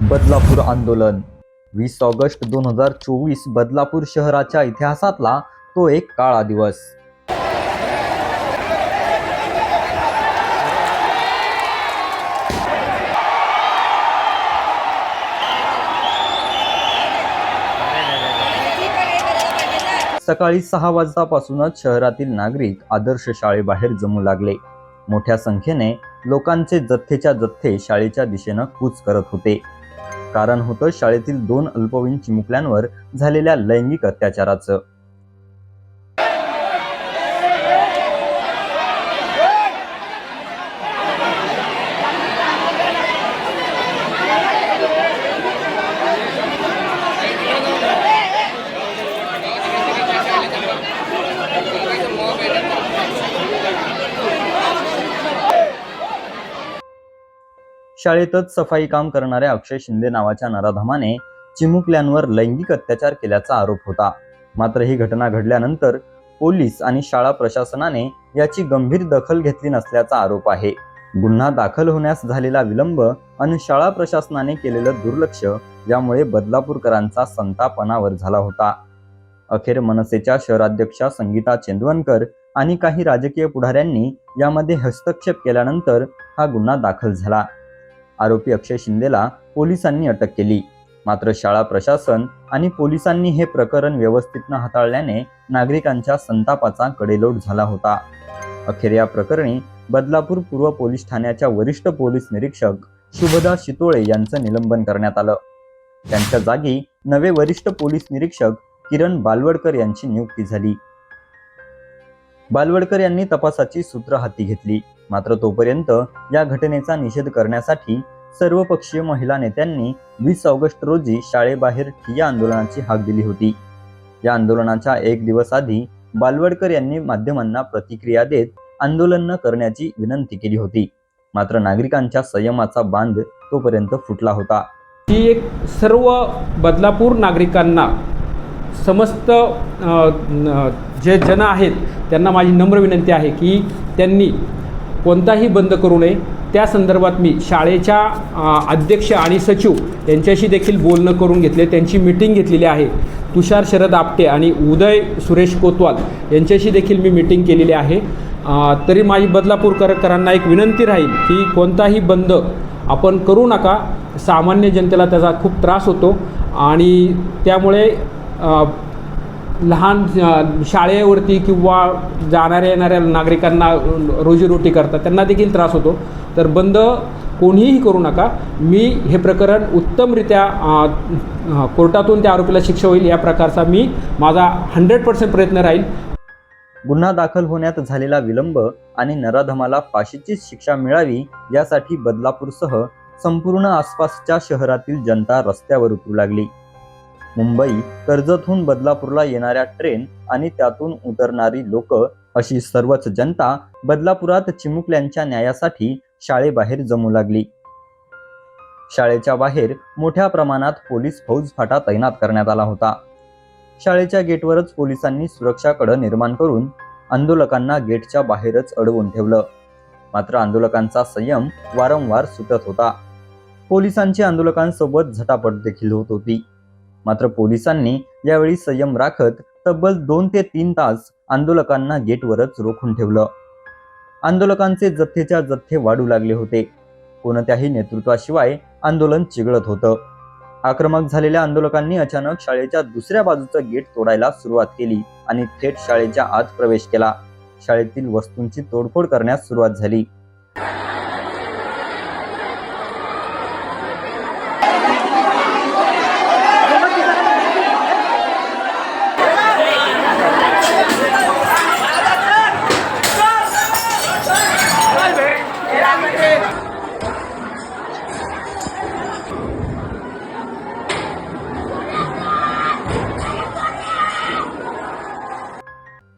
बदलापूर आंदोलन. वीस ऑगस्ट दोन हजार चोवीस बदलापूर शहराच्या इतिहासातला तो एक काळा दिवस. सकाळी सहा वाजतापासूनच शहरातील नागरिक आदर्श शाळेबाहेर जमू लागले. मोठ्या संख्येने लोकांचे जथ्थेच्या जथ्थे शाळेच्या दिशेनं कूच करत होते. कारण होतं शाळेतील दोन अल्पवयीन चिमुकल्यांवर झालेल्या लैंगिक अत्याचाराचं. शाळेतच सफाई काम करणाऱ्या अक्षय शिंदे नावाच्या नराधमाने चिमुकल्यांवर लैंगिक अत्याचार केल्याचा आरोप होता. मात्र ही घटना घडल्यानंतर पोलीस आणि शाळा प्रशासनाने याची गंभीर दखल घेतली नसल्याचा आरोप आहे. गुन्हा दाखल होण्यास झालेला विलंब आणि शाळा प्रशासनाने केलेलं दुर्लक्ष यामुळे बदलापूरकरांचा संताप अनावर झाला होता. अखेर मनसेच्या शहराध्यक्षा संगीता चेंदवनकर आणि काही राजकीय पुढाऱ्यांनी यामध्ये हस्तक्षेप केल्यानंतर हा गुन्हा दाखल झाला. आरोपी अक्षय शिंदेला पोलिसांनी अटक केली. मात्र शाळा प्रशासन आणि पोलिसांनी हे प्रकरण व्यवस्थित न हाताळल्याने नागरिकांच्या संतापाचा कडेलोट झाला होता. अखेर या प्रकरणी बदलापूर पूर्व पोलीस ठाण्याच्या वरिष्ठ पोलीस निरीक्षक शुभदा शितोळे यांचं निलंबन करण्यात आलं. त्यांच्या जागी नवे वरिष्ठ पोलीस निरीक्षक किरण बालवडकर यांची नियुक्ती झाली. बालवडकर यांनी तपासाची सूत्र हाती घेतली. मात्र तोपर्यंत या घटनेचा निषेध करण्यासाठी सर्वपक्षीय महिला नेत्यांनी वीस ऑगस्ट रोजी शाळेबाहेर ठिय्या आंदोलनाची हाक दिली होती. या आंदोलनाच्या एक दिवस आधी बालवडकर यांनी माध्यमांना प्रतिक्रिया देत आंदोलन करण्याची विनंती केली होती. मात्र नागरिकांच्या संयमाचा बांध तोपर्यंत फुटला होता. की एक सर्व बदलापूर नागरिकांना समस्त जे जन आहेत त्यांना माझी नम्र विनंती आहे की त्यांनी कोणताही बंद करू नये. त्या संदर्भात मी शाळेच्या अध्यक्ष आणि सचिव यांच्याशी देखील बोलणं करून घेतले. त्यांची मिटिंग घेतलेली आहे. तुषार शरद आपटे आणि उदय सुरेश कोतवाल यांच्याशी देखील मी मिटिंग केलेली आहे. तरी माझी बदलापूरकरांना एक विनंती राहील की कोणताही बंद आपण करू नका. सामान्य जनतेला त्याचा खूप त्रास होतो आणि त्यामुळे लहान शाळेवरती किंवा जाणाऱ्या येणाऱ्या नागरिकांना रोजीरोटी करतात त्यांना देखील त्रास होतो. तर बंद कोणीही करू नका. मी हे प्रकरण उत्तमरित्या कोर्टातून त्या आरोपीला शिक्षा होईल या प्रकारचा मी माझा हंड्रेड पर्सेंट प्रयत्न राहील. गुन्हा दाखल होण्यात झालेला विलंब आणि नराधमाला फाशीचीच शिक्षा मिळावी यासाठी बदलापूरसह संपूर्ण आसपासच्या शहरातील जनता रस्त्यावर उतरू लागली. मुंबई कर्जतहून बदलापूरला येणाऱ्या ट्रेन आणि त्यातून उतरणारी लोक अशी सर्वच जनता बदलापुरात चिमुकल्यांच्या न्यायासाठी शाळेबाहेर जमू लागली. शाळेच्या बाहेर मोठ्या प्रमाणात पोलीस फौज फाटा तैनात करण्यात आला होता. शाळेच्या गेटवरच पोलिसांनी सुरक्षाकडं निर्माण करून आंदोलकांना गेटच्या बाहेरच अडवून ठेवलं. मात्र आंदोलकांचा संयम वारंवार सुटत होता. पोलिसांची आंदोलकांसोबत झटापट देखील होत होती. मात्र पोलिसांनी यावेळी संयम राखत तब्बल दोन ते तीन तास आंदोलकांना गेटवरच रोखून ठेवलं. आंदोलकांचे जथ्थेच्या जथ्थे वाढू लागले होते. कोणत्याही नेतृत्वाशिवाय आंदोलन चिघळत होतं. आक्रमक झालेल्या आंदोलकांनी अचानक शाळेच्या दुसऱ्या बाजूचं गेट तोडायला सुरुवात केली आणि थेट शाळेच्या आत प्रवेश केला. शाळेतील वस्तूंची तोडफोड करण्यास सुरुवात झाली.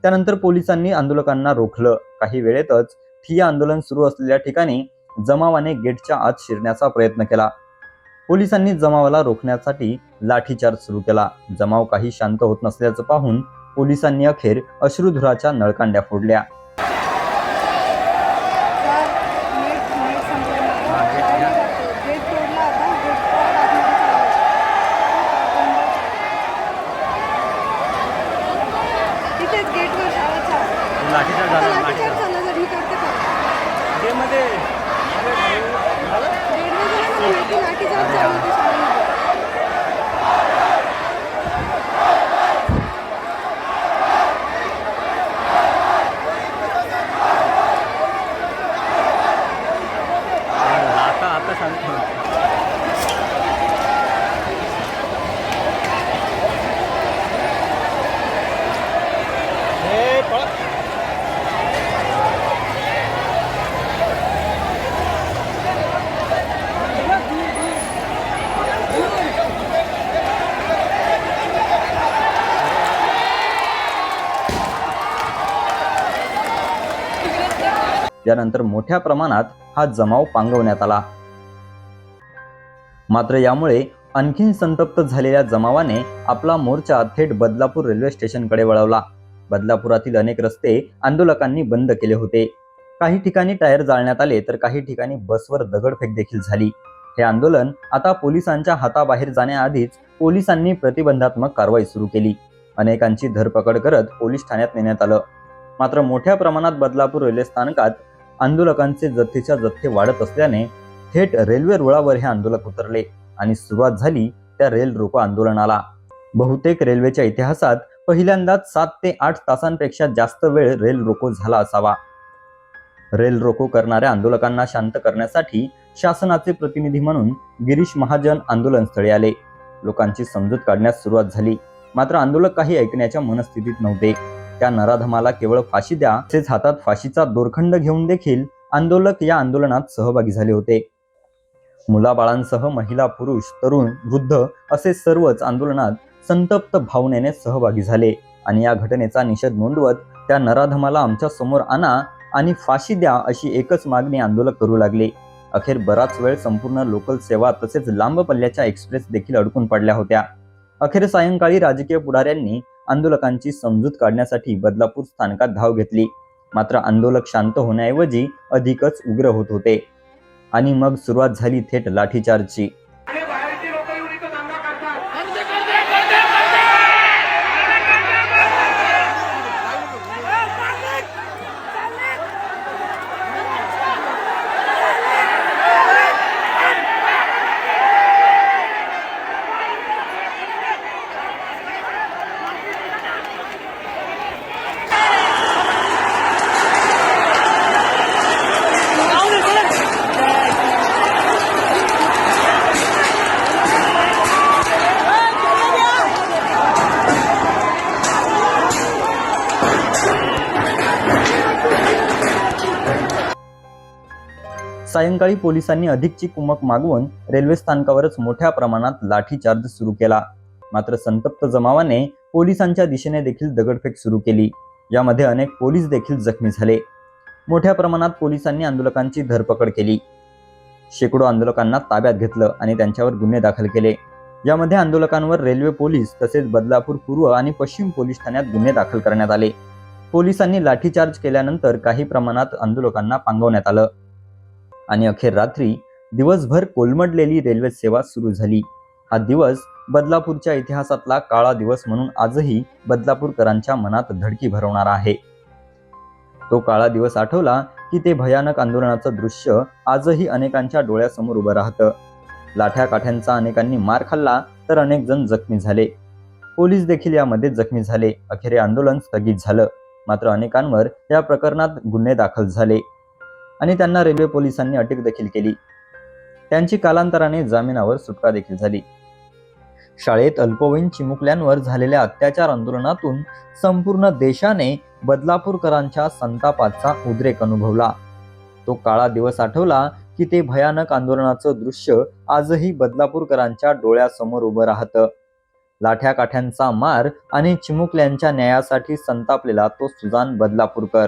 त्यानंतर पोलिसांनी आंदोलकांना रोखलं. काही वेळेतच ठिया आंदोलन सुरू असलेल्या ठिकाणी जमावाने गेटच्या आत शिरण्याचा प्रयत्न केला. पोलिसांनी जमावाला रोखण्यासाठी लाठीचार्ज सुरू केला. जमाव काही शांत होत नसल्याचं पाहून पोलिसांनी अखेर अश्रुधुराच्या नळकांड्या फोडल्या. झाला नाश्ता मध्ये आता आता सांगतो. त्यानंतर मोठ्या प्रमाणात हा जमाव पांगवण्यात आला. मात्र यामुळे आणखीन संतप्त झालेल्या जमावाने आपला मोर्चा थेट बदलापूर रेल्वे स्टेशनकडे वळवला. बदलापुरातील अनेक रस्ते आंदोलकांनी बंद केले होते. काही ठिकाणी टायर जाळण्यात आले तर काही ठिकाणी बसवर दगडफेक देखील झाली. हे आंदोलन आता पोलिसांच्या हाताबाहेर जाण्याआधीच पोलिसांनी प्रतिबंधात्मक कारवाई सुरू केली. अनेकांची धरपकड करत पोलीस ठाण्यात नेण्यात आलं. मात्र मोठ्या प्रमाणात बदलापूर रेल्वे स्थानकात आंदोलकांचे जथेच्या जथ्थे वाढत असल्याने थेट रेल्वे रुळावर हे आंदोलक उतरले आणि सुरुवात झाली त्या रेल रोको आंदोलनाला. बहुतेक रेल्वेच्या इतिहासात पहिल्यांदाच सात ते आठ तासांपेक्षा जास्त वेळ रेल रोको झाला असावा. रेल रोको करणाऱ्या आंदोलकांना शांत करण्यासाठी शासनाचे प्रतिनिधी म्हणून गिरीश महाजन आंदोलनस्थळी आले. लोकांची समजूत काढण्यास सुरुवात झाली. मात्र आंदोलक काही ऐकण्याच्या मनस्थितीत नव्हते. त्या नराधमाला केवळ फाशी द्या तसेच हातात फाशीचा दोरखंड घेऊन देखील आंदोलक या आंदोलनात सहभागी झाले होते. मुलाबाळांसह महिला पुरुष तरुण वृद्ध असे सर्वच आंदोलनात संतप्त भावनेने सहभागी झाले आणि या घटनेचा निषेध नोंदवत त्या नराधमाला आमच्यासमोर आणा आणि फाशी द्या अशी एकच मागणी आंदोलक करू लागले. अखेर बराच वेळ संपूर्ण लोकल सेवा तसेच लांब पल्ल्याच्या एक्सप्रेस देखील अडकून पडल्या होत्या. अखेर सायंकाळी राजकीय पुढाऱ्यांनी आंदोलकांची समजूत काढण्यासाठी बदलापूर स्थानकात धाव घेतली. मात्र आंदोलक शांत होण्याऐवजी अधिकच उग्र होत होते. आणि मग सुरुवात झाली थेट लाठीचार्जची. सायंकाळी पोलिसांनी अधिकची कुमक मागवून रेल्वे स्थानकावरच मोठ्या प्रमाणात लाठीचार्ज सुरू केला. मात्र संतप्त जमावाने पोलिसांच्या दिशेने देखील दगडफेक सुरू केली. यामध्ये अनेक पोलीस देखील जखमी झाले. मोठ्या प्रमाणात पोलिसांनी आंदोलकांची धरपकड केली. शेकडो आंदोलकांना ताब्यात घेतलं आणि त्यांच्यावर गुन्हे दाखल केले. यामध्ये आंदोलकांवर रेल्वे पोलीस तसेच बदलापूर पूर्व आणि पश्चिम पोलीस ठाण्यात गुन्हे दाखल करण्यात आले. पोलिसांनी लाठीचार्ज केल्यानंतर काही प्रमाणात आंदोलकांना पांगवण्यात आलं. आणि अखेर रात्री दिवसभर कोलमडलेली रेल्वे सेवा सुरू झाली. हा दिवस बदलापूरच्या इतिहासातला काळा दिवस म्हणून आजही बदलापूरकरांच्या मनात धडकी भरवणारा आहे. तो काळा दिवस आठवला की ते भयानक आंदोलनाचं दृश्य आजही अनेकांच्या डोळ्यासमोर उभं राहतं. लाठ्या काठ्यांचा अनेकांनी मार खाल्ला तर अनेक जण जखमी झाले. पोलीस देखील यामध्ये जखमी झाले. अखेर आंदोलन स्थगित झालं. मात्र अनेकांवर या प्रकरणात गुन्हे दाखल झाले. आणि त्यांना रेल्वे पोलिसांनी अटक देखील केली. त्यांची कालांतराने जामिनावर सुटका देखील झाली. शाळेत अल्पवयीन चिमुकल्यांवर झालेल्या अत्याचार आंदोलनातून संपूर्ण देशाने बदलापूरकरांच्या संतापाचा उद्रेक अनुभवला. तो काळा दिवस आठवला की ते भयानक आंदोलनाचं दृश्य आजही बदलापूरकरांच्या डोळ्यासमोर उभं राहतं. लाठ्या काठ्यांचा मार आणि चिमुकल्यांच्या न्यायासाठी संतापलेला तो सुजान बदलापूरकर.